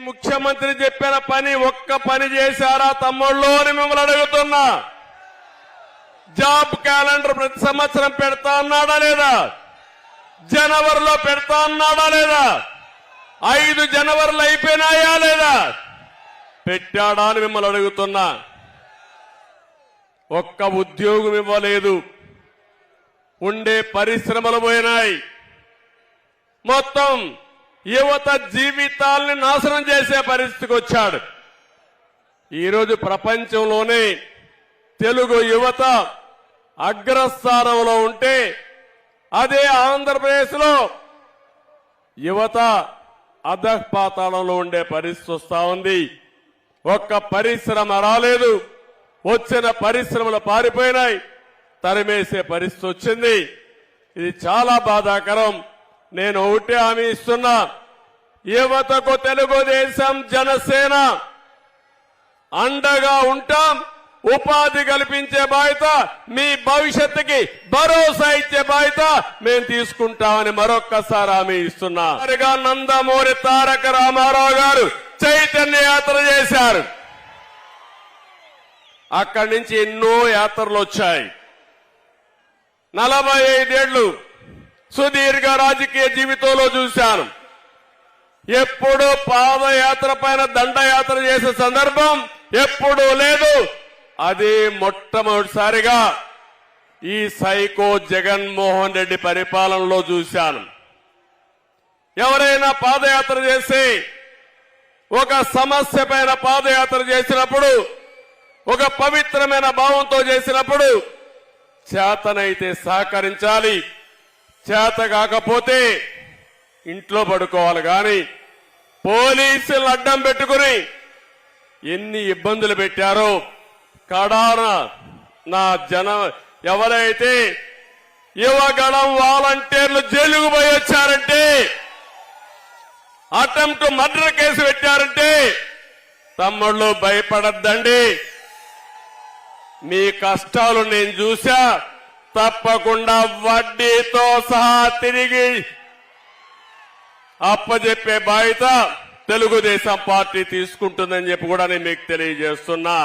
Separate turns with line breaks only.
ముఖ్యమంత్రి చెప్పిన పని ఒక్క పని చేశారా తమ్ముళ్ళు అని మిమ్మల్ని అడుగుతున్నా. జాబ్ క్యాలెండర్ ప్రతి సంవత్సరం పెడతా అన్నాడా లేదా? జనవరిలో పెడతా అన్నాడా లేదా? ఐదు జనవరిలో అయిపోయినాయా లేదా? పెట్టాడా అని మిమ్మల్ని అడుగుతున్నా. ఒక్క ఉద్యోగం ఇవ్వలేదు. ఉండే పరిశ్రమలు పోయినాయి. మొత్తం యువత జీవితాల్ని నాశనం చేసే పరిస్థితికి వచ్చాడు. ఈరోజు ప్రపంచంలోనే తెలుగు యువత అగ్రస్థానంలో ఉంటే అదే ఆంధ్రప్రదేశ్లో యువత అధపాతాళంలో ఉండే పరిస్థితి వస్తా ఉంది. ఒక్క పరిశ్రమ రాలేదు. వచ్చిన పరిశ్రమలు పారిపోయినాయి. తరిమేసే పరిస్థితి వచ్చింది. ఇది చాలా బాధాకరం. నేను ఒకటే హామీ ఇస్తున్నా. యువతకు తెలుగుదేశం జనసేన అండగా ఉంటాం. ఉపాధి కల్పించే బాధ్యత మీ భవిష్యత్తుకి భరోసా ఇచ్చే బాధ్యత మేము తీసుకుంటామని మరొక్కసారి హామీ ఇస్తున్నా. నందమూరి తారక రామారావు గారు చైతన్య యాత్ర చేశారు. అక్కడి నుంచి ఎన్నో యాత్రలు వచ్చాయి. నలభై ఐదేళ్ళు సుదీర్ఘ రాజకీయ జీవితంలో చూశాను ఎప్పుడు పాదయాత్ర పైన దండయాత్ర చేసే సందర్భం ఎప్పుడూ లేదు. అది మొట్టమొదటిసారిగా ఈ సైకో జగన్మోహన్ రెడ్డి పరిపాలనలో చూశాను. ఎవరైనా పాదయాత్ర చేసి ఒక సమస్య పైన పాదయాత్ర చేసినప్పుడు ఒక పవిత్రమైన భావంతో చేసినప్పుడు చేతనైతే సహకరించాలి. చేత కాకపోతే ఇంట్లో పడుకోవాలి కానీ పోలీసులు అడ్డం పెట్టుకుని ఎన్ని ఇబ్బందులు పెట్టారో కడాన నా జన ఎవరైతే యువగణం వాలంటీర్లు జైలుకు పోయి వచ్చారంటే అటెంప్ట్ మర్డర్ కేసు పెట్టారంటే తమ్ముళ్ళు భయపడద్దండి. మీ కష్టాలు నేను చూశా. తప్పకుండా వడ్డీతో సహా తిరిగి అప్పజెప్పే బాధ్యత తెలుగుదేశం పార్టీ తీసుకుంటుందని చెప్పి కూడా నేను మీకు తెలియజేస్తున్నా.